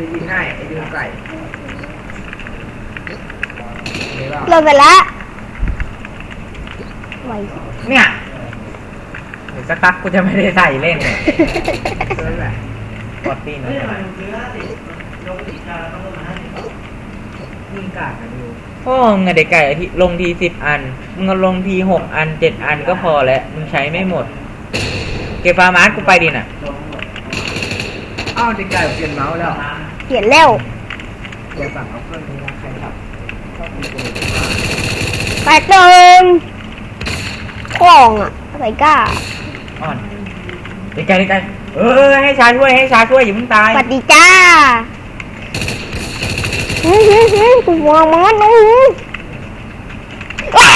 ดูยิงให้ไอ้ดูไก่เห็นเปล่าหล่นไปแล้วไวเนี่ยเดี๋ยวสักพักกูจะไม่ได้ใส่เล่นเลยนั่นแหละกดตีนเลยยิงกาดนะดูโอ้มึงอะเด็กไก่อาทิลงทีสิบอัน มึงเอาลงทีหกอันเจ็ดอันก็พอแล้ว มึงใช้ไม่หมด เก็บฟาร์มาร์สกูไปดิน่ะ อ้าวเด็กไก่เปลี่ยนเมาส์แล้วเปลี่ยนแล้วเดี๋ยวสั่งเอาเครื่องนี้นะใครครับชอบกินตัวแปดหนึ่งคลองอะใส่กล้าอ่อนเด็กไก่เด็กไก่เออให้ชาช่วยให้ชาช่วยอย่าเพิ่งตายสวัสดีจ้าฮึฮึฮึกูมองมันนะฮึอ้า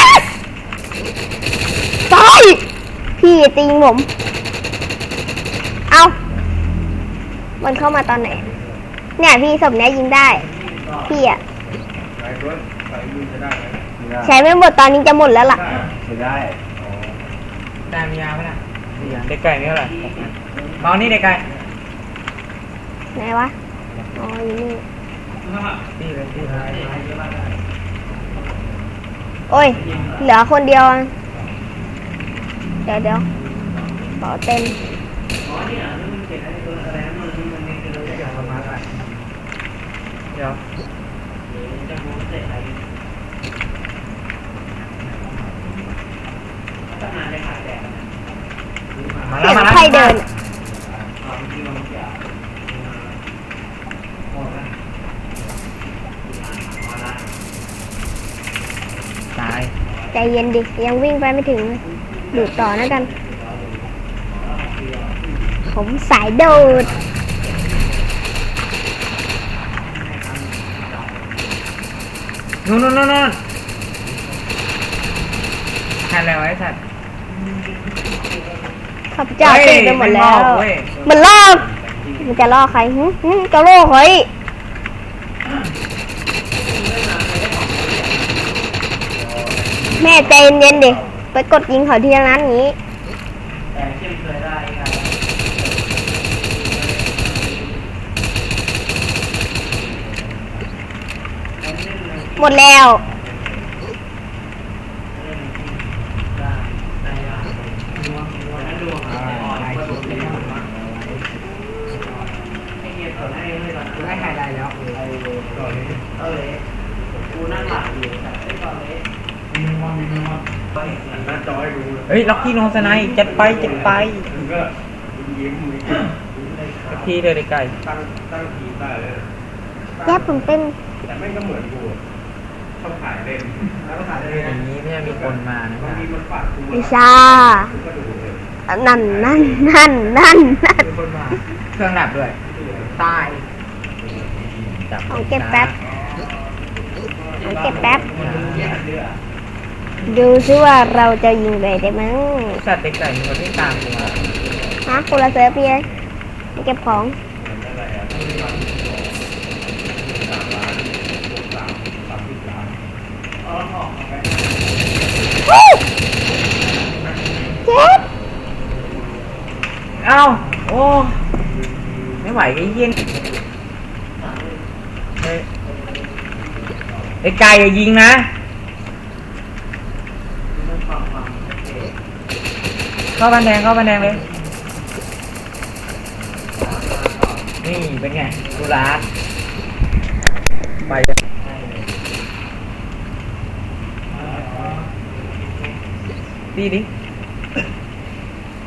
ตายพี่อย่าตีผม เอามันเข้ามาตอนไหน เนี่ยพี่ศพเนี้ยยิงได้ พี่อะใช้ไม่หมดตอนนี้จะหมดแล้วล่ะ ไม่ได้ได้มียาไหมล่ะเด็กไก่นี่เท่าไหร่หกอันเมานี่เด็กไก่ไหนวะ อ๋ออยู่นี่ตีเลยตีโอ้ย เหลือคนเดียวอะเดี๋ยวเดี๋ยวขอเต็ม เดี๋ยวมาเสีแล้วยงมาแล้วใครเดิน ตายใจเย็นดิ ยังวิ่งไปไม่ถึงเลยดูดต่อแล้วกัน ผมสายโดด นู่นนู่นนู่นนู่นแทนอะไรไว้สัตว์ข้าพเจ้าฮ้ยตื่นไปหมดแล้วนอกเว้ยมันล่อมันจะล่อใครหึหึจะล่อใครแม่ใจเย็นๆดิไปกดยิงเขาทีละนั้นอย่างนี้ หมดแล้ว ได้ไฮไลท์แล้วเฮ้ย ล็อกกี้โนสไนด์จัดไป จัดไปสักทีเลยเด็กไก่ตั้งตั้งทีมได้เลยแย่ผมเป็น แต่ไม่งก็เหมือนกู อะชอบขายเล่นแล้วก็ขายได้อย่างนี้ไม่น่ามีคนมานะบางครับทีมันฝากกูวิชากูก็ดูเลยนั่นนั่นนั่นนั่นนั่นมีคนมาเครื่องดับด้วย ตายจับของเก็บแป๊บของเก็บแป๊บดูซิว่าเราจะยิงไปได้มั้งสัตว์เด็กไก่มีคนที่ตามกูมาฮะคนละเซิร์ฟพี่เอ้ยไปเก็บของวู้เจ็บเอ้าโอ้ไม่ไหวไอ้เย็นไอ้ไก่อย่ายิงนะเข้าบันแดงเข้าบันแดงเลยนี่เป็นไงดูร้าไป ตีดิ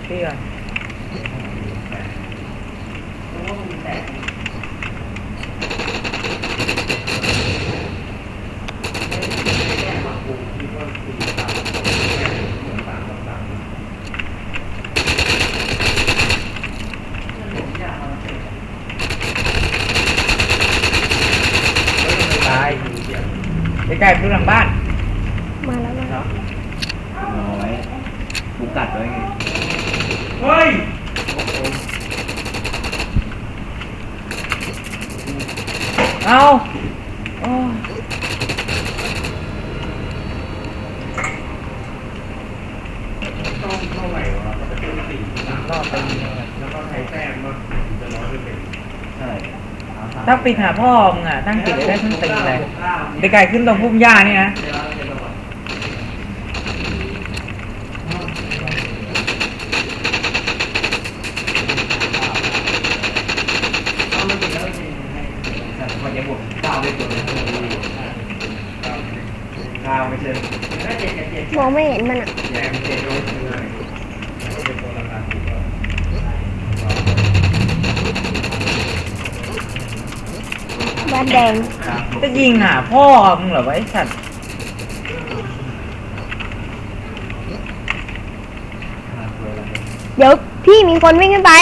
ตีก่อน ตายไอ้ไก่ดูหลังบ้าน มาแล้วมาแล้ว น้อย กูกัดไว้ไงเฮ้ยเอาโอ้ต้องเท่าไหร่วะมันจะเป็นสี่สามรอบไปยิงเลยแล้วก็ใช้แต้มว่าจะร้อยเปอร์เซ็นต์ใช่เอาถ้าปิดหาพ่อมึงอะตั้งปิดได้ทั้งตีเลยเด็กไก่ขึ้นตรงพุ่มหญ้านี่นะเอามันติดแล้วจริงให้ แต่พอจะบวกเก้าได้ตัวนึงเก้าไม่ใช่ก็เจ็ดกับเจ็ดมองไม่เห็นมันอะแย่เจ็ดโดนเลยบ้านแดงจะยิงหาพ่อมึงเหรอวะไอ้สัตว์เดี๋ยวพี่มีคนวิ่งขึ้นไป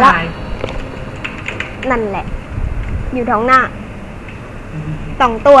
แล้ว นั่นแหละ อยู่ท้องหน้า สองตัว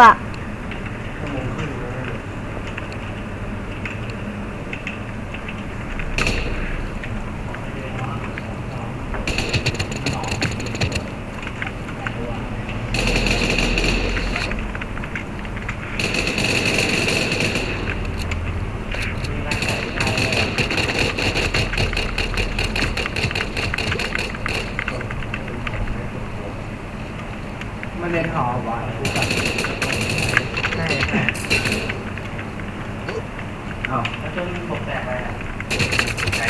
มันเรียนหอวะ ใช่ใช่ อ้าวแล้วจนผมแตกไปอะใคร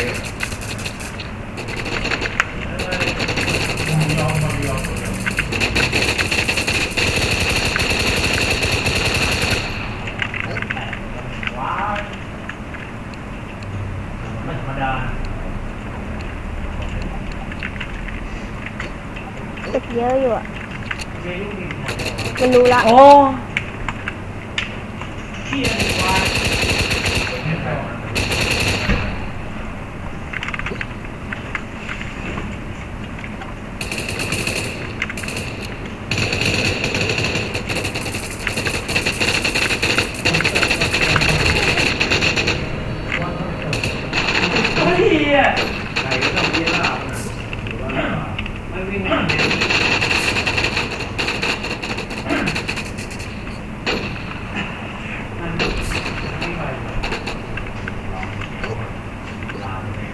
ว้าวไม่ธรรมดาตึกเยอะอยู่อะเจ๊ลูกดินมันรู้ละ โอ้ เที่ยงวาย เฮ้ยอะ ใครก็ต้องเยี่ยมเรานะหรือว่า ไม่วิ่งไ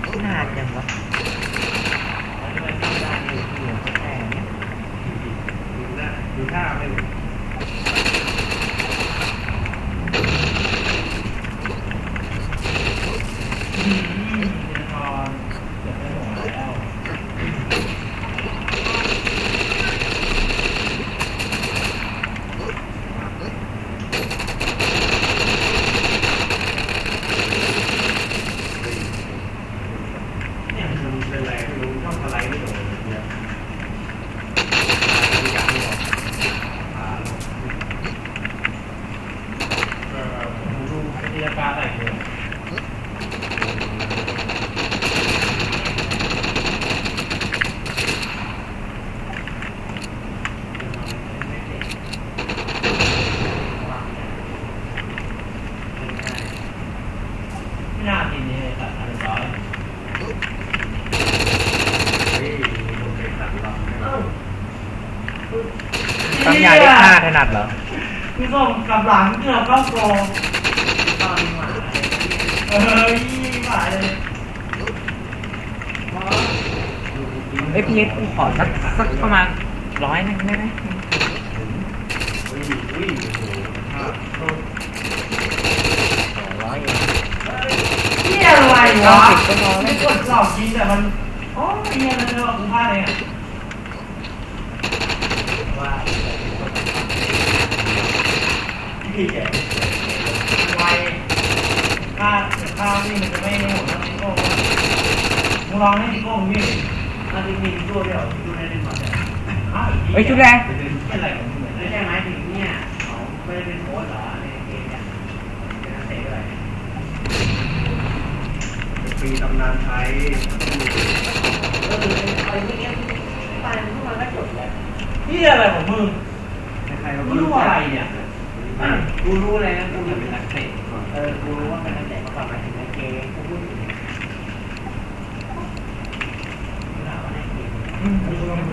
ม่แน่ นานยังวะ ดูหน้าไม่รู้ เนี่ยมันเป็นอะไรไม่รู้ชอบอะไรไม่โดนเนี่ย เออผมดูวิทยาการอะไรเนี่ย ไม่น่ากินนี่เลยตัดอะไรร้อย เฮ้ยโดนเด็กตัดลำเนี่ย ทำยาได้ฆ่าถนัดเหรอพี่ส่งกับหลังเกือบเข้าโปรตอนหมาเออยี่หมาเลยไอ้ยพี่กูขอสักสักประมาณร้อยหนึงได้ไหมเฮ้ยเฮ้ยโอ้โหอะโดนร้อยเองนี่อะไรวะสิบก็พอไม่กดหลอกยิงแต่มัน โอ้ยเนี่ยมันเรื่องกูพลาดเองว่า พี่แกไวค่าค่านี่มันจะไม่หมดนะพี่โก้มึงลองให้พี่โก้มึงวิ่งถ้าจริงมีตัวเดียวดูในดินหมดเลยเฮ้ยชุดแรกเป็นอะไรของมึงเนี่ยไม่ใช่ไหมถึงเนี่ยเขาไม่ได้เป็นโค้ชเหรอในเกมเนี่ยเป็นนักเตะด้วยปีตำนานไทยเออไปไม่เงี้ยไปพวกมันก็จบแล้วนี่อะไรของมึงใครๆกูก็รู้รู้อะไรจักเนี่ย กูรู้เลยนะกูเป็นนักเตะเออกูรู้ว่าเป็นนักเตะมาก่อนมาถึงในเกมกูพูดถึง